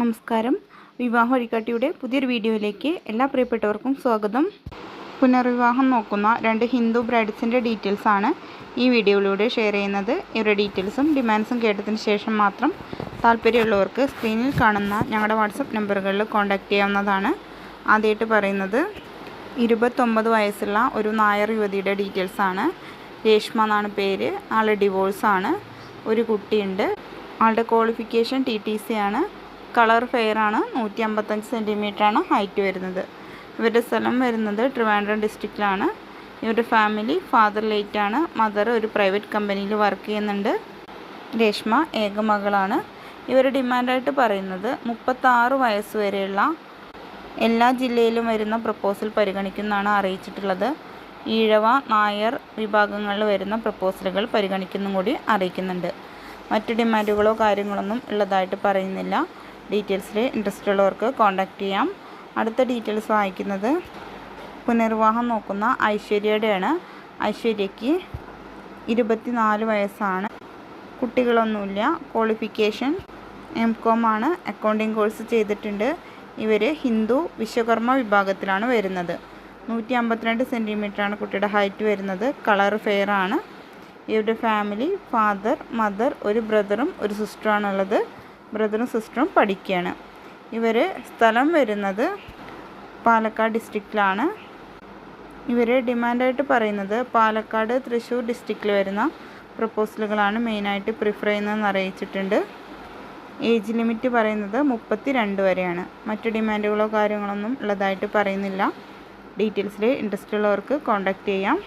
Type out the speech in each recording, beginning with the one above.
നമസ്കാരം. വിവാഹ വഴികാട്ടിയുടെ പുതിയൊരു വീഡിയോയിലേക്ക് എല്ലാ പ്രിയപ്പെട്ടവർക്കും സ്വാഗതം. പുനർവിവാഹം നോക്കുന്ന രണ്ട് ഹിന്ദു ബ്രൈഡ്സിന്റെ ഡീറ്റെയിൽസ് ആണ് ഈ വീഡിയോയിലൂടെ ഷെയർ ചെയ്യുന്നത്. ഇവരുടെ ഡീറ്റെയിൽസും ഡിമാൻഡ്സും കേട്ടതിന് ശേഷം മാത്രം താല്പര്യമുള്ളവർക്ക് സ്ക്രീനിൽ കാണുന്ന ഞങ്ങളുടെ വാട്സപ്പ് നമ്പറുകളിൽ കോൺടാക്റ്റ് ചെയ്യാവുന്നതാണ്. ആദ്യമായിട്ട് പറയുന്നത് ഇരുപത്തൊമ്പത് വയസ്സുള്ള ഒരു നായർ യുവതിയുടെ ഡീറ്റെയിൽസ് ആണ്. രേഷ്മ എന്നാണ് പേര്. ആൾ ഡിവോഴ്സാണ്. ഒരു കുട്ടിയുണ്ട്. ആളുടെ ക്വാളിഫിക്കേഷൻ ടി ടി സി ആണ്. കളർ ഫെയർ ആണ്. നൂറ്റി അമ്പത്തഞ്ച് ആണ് ഹൈറ്റ് വരുന്നത്. ഇവരുടെ സ്ഥലം വരുന്നത് ട്രിവാൻഡ്രം ഡിസ്ട്രിക്റ്റിലാണ്. ഇവരുടെ ഫാമിലി ഫാദർ ലേറ്റാണ് മദർ ഒരു പ്രൈവറ്റ് കമ്പനിയിൽ വർക്ക് ചെയ്യുന്നുണ്ട്. രേഷ്മ ഏകമകളാണ് ഇവരുടെ ഡിമാൻഡായിട്ട് പറയുന്നത് മുപ്പത്താറ് വയസ്സ് വരെയുള്ള എല്ലാ ജില്ലയിലും വരുന്ന പ്രപ്പോസൽ പരിഗണിക്കുന്നതാണ് അറിയിച്ചിട്ടുള്ളത്. ഈഴവ നായർ വിഭാഗങ്ങളിൽ വരുന്ന പ്രപ്പോസലുകൾ പരിഗണിക്കുന്നും കൂടി അറിയിക്കുന്നുണ്ട്. മറ്റ് ഡിമാൻഡുകളോ കാര്യങ്ങളൊന്നും ഉള്ളതായിട്ട് പറയുന്നില്ല. ഡീറ്റെയിൽസിൽ ഇൻട്രസ്റ്റ് ഉള്ളവർക്ക് കോൺടാക്റ്റ് ചെയ്യാം. അടുത്ത ഡീറ്റെയിൽസ് വായിക്കുന്നത് പുനർവിവാഹം നോക്കുന്ന ഐശ്വര്യയുടെയാണ്. ഐശ്വര്യയ്ക്ക് ഇരുപത്തിനാല് വയസ്സാണ്. കുട്ടികളൊന്നുമില്ല. ക്വാളിഫിക്കേഷൻ എം കോം ആണ്. അക്കൗണ്ടിങ് കോഴ്സ് ചെയ്തിട്ടുണ്ട്. ഇവർ ഹിന്ദു വിശ്വകർമ്മ വിഭാഗത്തിലാണ് വരുന്നത്. നൂറ്റി അമ്പത്തിരണ്ട് സെന്റിമീറ്ററാണ് കുട്ടിയുടെ ഹൈറ്റ് വരുന്നത്. കളർ ഫെയർ ആണ് ഇവരുടെ ഫാമിലി ഫാദർ മദർ ഒരു ബ്രദറും ഒരു സിസ്റ്ററുമാണുള്ളത് ബ്രദറും സിസ്റ്ററും പഠിക്കുകയാണ്. ഇവർ സ്ഥലം വരുന്നത് പാലക്കാട് ഡിസ്ട്രിക്റ്റിലാണ്. ഇവർ ഡിമാൻഡായിട്ട് പറയുന്നത് പാലക്കാട് തൃശ്ശൂർ ഡിസ്ട്രിക്റ്റിൽ വരുന്ന പ്രപ്പോസലുകളാണ് മെയിനായിട്ട് പ്രിഫർ ചെയ്യുന്നതെന്ന് അറിയിച്ചിട്ടുണ്ട്. ഏജ് ലിമിറ്റ് പറയുന്നത് മുപ്പത്തി രണ്ട് വരെയാണ്. മറ്റ് ഡിമാൻഡുകളോ കാര്യങ്ങളൊന്നും ഉള്ളതായിട്ട് പറയുന്നില്ല. ഡീറ്റെയിൽസിൽ ഇൻട്രസ്റ്റ് ഉള്ളവർക്ക് കോൺടാക്റ്റ് ചെയ്യാം.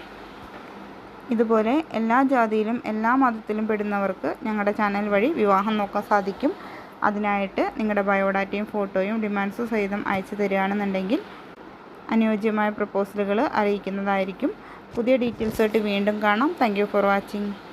ഇതുപോലെ എല്ലാ ജാതിയിലും എല്ലാ മതത്തിലും പെടുന്നവർക്ക് ഞങ്ങളുടെ ചാനൽ വഴി വിവാഹം നോക്കാൻ സാധിക്കും. അതിനായിട്ട് നിങ്ങളുടെ ബയോഡാറ്റയും ഫോട്ടോയും ഡിമാൻഡ്സും സഹിതം അയച്ചു തരികയാണെന്നുണ്ടെങ്കിൽ അനുയോജ്യമായ പ്രപ്പോസലുകൾ അറിയിക്കുന്നതായിരിക്കും. പുതിയ ഡീറ്റെയിൽസായിട്ട് വീണ്ടും കാണാം. Thank for watching.